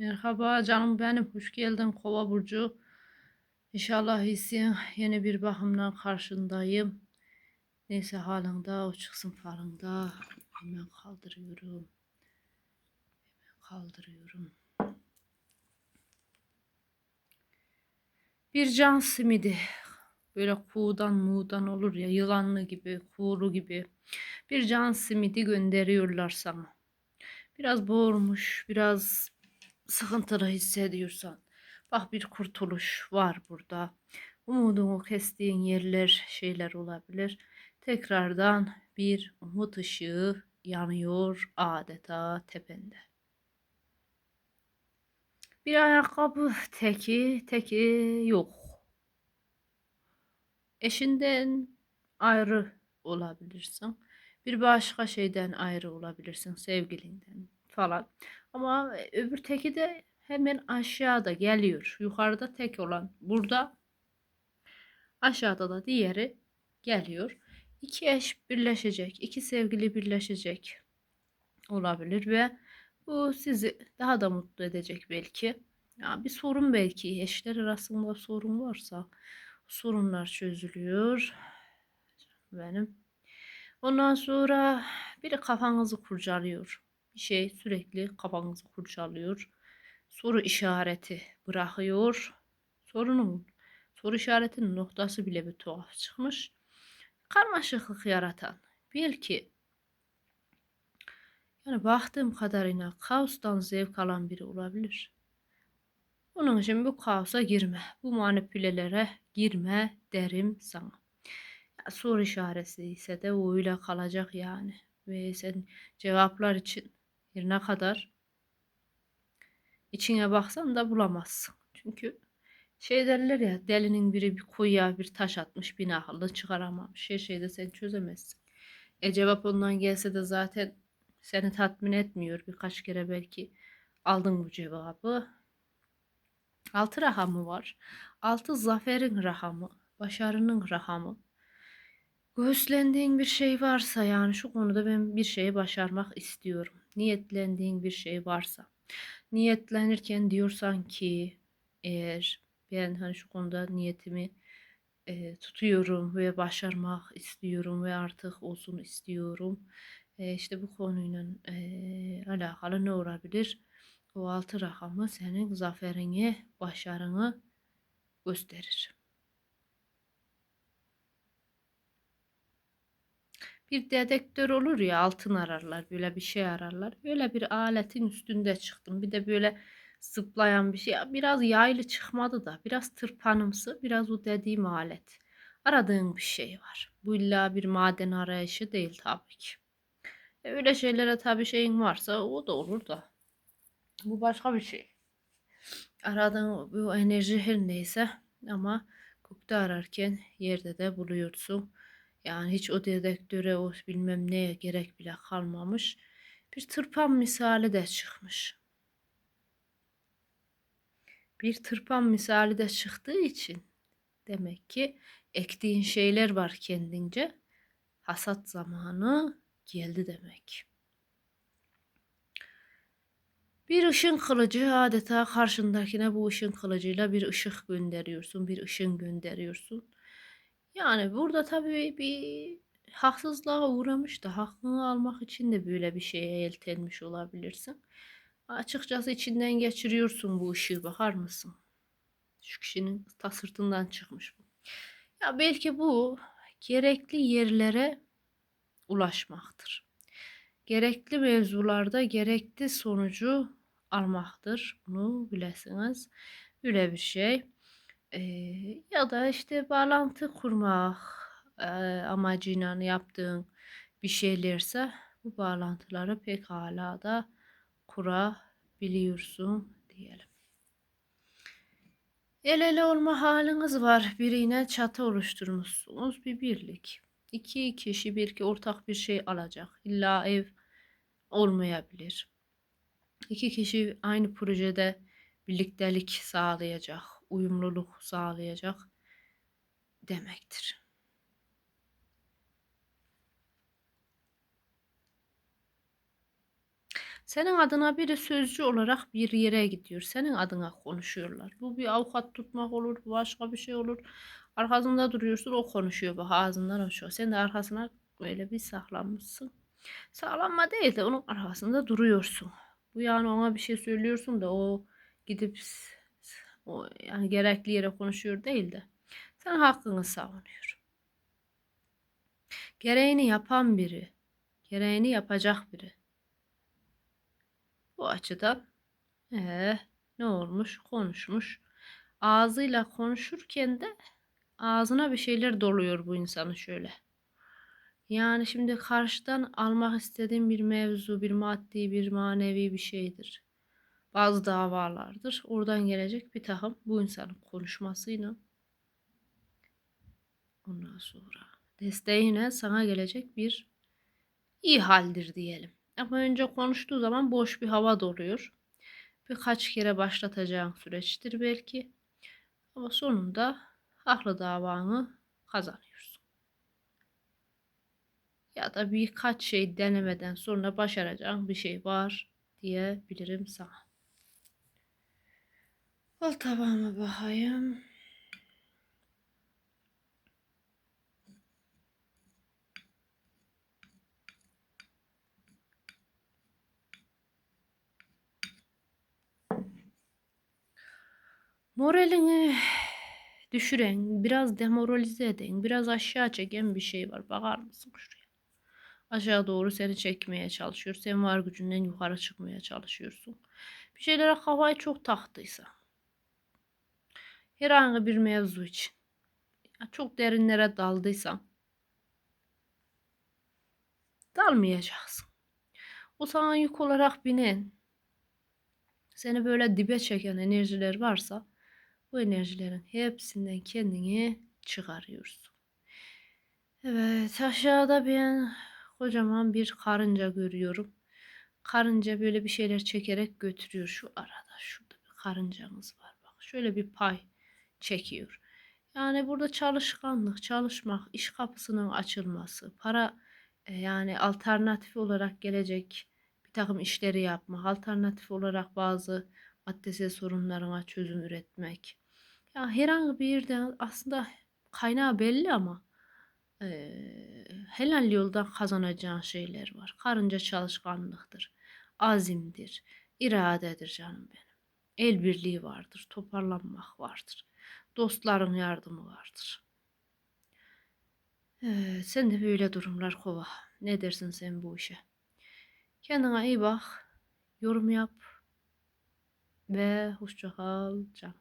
Merhaba canım benim. Hoş geldin Kova burcu. İnşallah iyisin. Yeni bir bakımla karşındayım. Neyse halinde o çıksın falında. Hemen kaldırıyorum. Hemen kaldırıyorum. Bir can simidi. Böyle kuğudan muğdan olur ya yılanlı gibi, kuğulu gibi. Bir can simidi gönderiyorlar sana. Biraz boğulmuş, biraz sıkıntılı hissediyorsan bak bir kurtuluş var burada. Umudunu kestiğin yerler şeyler olabilir. Tekrardan bir umut ışığı yanıyor adeta tepende. Bir ayakkabı teki teki yok. Eşinden ayrı olabilirsin. Bir başka şeyden ayrı olabilirsin sevgilinden falan. Ama öbür teki de hemen aşağıda geliyor. Yukarıda tek olan burada. Aşağıda da diğeri geliyor. İki eş birleşecek. iki sevgili birleşecek olabilir ve bu sizi daha da mutlu edecek belki. Ya bir sorun belki eşler arasında sorun varsa sorunlar çözülüyor. Benim. Ondan sonra biri kafanızı kurcalıyor şey sürekli kafanızı kurcalıyor. Soru işareti bırakıyor. Sorunun soru işaretinin noktası bile bir tuhaf çıkmış. Karmaşıklık yaratan belki yani baktığım kadarıyla kaostan zevk alan biri olabilir. Bunun için bu kaosa girme. Bu manipülelere girme derim sana. Ya, soru işareti ise de o öyle kalacak yani. Ve sen cevaplar için bir ne kadar içine baksan da bulamazsın. Çünkü şey derler ya delinin biri bir kuyuya bir taş atmış bin akıllı çıkaramamış. Her şeyde sen çözemezsin. E cevap ondan gelse de zaten seni tatmin etmiyor. Birkaç kere belki aldın bu cevabı. Altı rahamı var. Altı zaferin rahamı. Başarının rahamı. Göğüslendiğin bir şey varsa yani şu konuda ben bir şeyi başarmak istiyorum niyetlendiğin bir şey varsa niyetlenirken diyorsan ki eğer ben hani şu konuda niyetimi e, tutuyorum ve başarmak istiyorum ve artık olsun istiyorum. E, işte bu konuyla e, alakalı ne olabilir? O altı rakamı senin zaferini, başarını gösterir. Bir dedektör olur ya altın ararlar böyle bir şey ararlar. Böyle bir aletin üstünde çıktım. Bir de böyle zıplayan bir şey. Biraz yaylı çıkmadı da biraz tırpanımsı biraz o dediğim alet. Aradığın bir şey var. Bu illa bir maden arayışı değil tabii ki. E öyle şeylere tabii şeyin varsa o da olur da. Bu başka bir şey. Aradığın bu enerji her neyse ama gökte ararken yerde de buluyorsun. Yani hiç o dedektöre o bilmem neye gerek bile kalmamış. Bir tırpan misali de çıkmış. Bir tırpan misali de çıktığı için demek ki ektiğin şeyler var kendince. Hasat zamanı geldi demek. Bir ışın kılıcı adeta karşındakine bu ışın kılıcıyla bir ışık gönderiyorsun, bir ışın gönderiyorsun. Yani burada tabii bir haksızlığa uğramış da hakkını almak için de böyle bir şeye yeltenmiş olabilirsin. Açıkçası içinden geçiriyorsun bu ışığı bakar mısın? Şu kişinin ta sırtından çıkmış bu. Ya belki bu gerekli yerlere ulaşmaktır. Gerekli mevzularda gerekli sonucu almaktır. Bunu bilesiniz. Böyle bir şey. Eee, ya da işte bağlantı kurmak eee, amacıyla yaptığın bir şeylerse bu bağlantıları pekala da kurabiliyorsun diyelim. El ele olma haliniz var. Birine çatı oluşturmuşsunuz. Bir birlik. İki kişi bir ki ortak bir şey alacak. İlla ev olmayabilir. İki kişi aynı projede birliktelik sağlayacak uyumluluk sağlayacak demektir. Senin adına biri sözcü olarak bir yere gidiyor. Senin adına konuşuyorlar. Bu bir avukat tutmak olur, bu başka bir şey olur. Arkasında duruyorsun, o konuşuyor. Bak ağzından şu. Sen de arkasına böyle bir saklanmışsın. Sağlanma değil de onun arkasında duruyorsun. Bu yani ona bir şey söylüyorsun da o gidip o yani gerekli yere konuşuyor değil de sen hakkını savunuyor. Gereğini yapan biri, gereğini yapacak biri. Bu açıdan ee, ne olmuş? Konuşmuş. Ağzıyla konuşurken de ağzına bir şeyler doluyor bu insanın şöyle. Yani şimdi karşıdan almak istediğim bir mevzu, bir maddi, bir manevi bir şeydir. Bazı davalardır. Oradan gelecek bir takım bu insanın konuşmasıyla ondan sonra desteğine sana gelecek bir iyi haldir diyelim. Ama önce konuştuğu zaman boş bir hava doluyor. Birkaç kere başlatacağın süreçtir belki. Ama sonunda haklı davanı kazanıyorsun. Ya da birkaç şey denemeden sonra başaracağın bir şey var diyebilirim sana. Al tabağıma bakayım. Moralini düşüren, biraz demoralize eden, biraz aşağı çeken bir şey var. Bakar mısın şuraya? Aşağı doğru seni çekmeye çalışıyor. Sen var gücünden yukarı çıkmaya çalışıyorsun. Bir şeylere kafayı çok taktıysa. Herhangi bir mevzu için. Çok derinlere daldıysan. Dalmayacaksın. O sana yük olarak binen, seni böyle dibe çeken enerjiler varsa bu enerjilerin hepsinden kendini çıkarıyorsun. Evet aşağıda ben kocaman bir karınca görüyorum. Karınca böyle bir şeyler çekerek götürüyor şu arada. Şurada bir karıncamız var bak. Şöyle bir pay çekiyor. Yani burada çalışkanlık, çalışmak, iş kapısının açılması, para e, yani alternatif olarak gelecek bir takım işleri yapmak, alternatif olarak bazı maddesel sorunlarına çözüm üretmek. Ya herhangi bir yerden aslında kaynağı belli ama eee, helal yoldan kazanacağın şeyler var. Karınca çalışkanlıktır, azimdir, iradedir canım benim. El birliği vardır, toparlanmak vardır. Dostların yardımı vardır. Evet, sen de böyle durumlar kova. Ne dersin sen bu işe? Kendine iyi bak, yorum yap ve hoşça kal canım.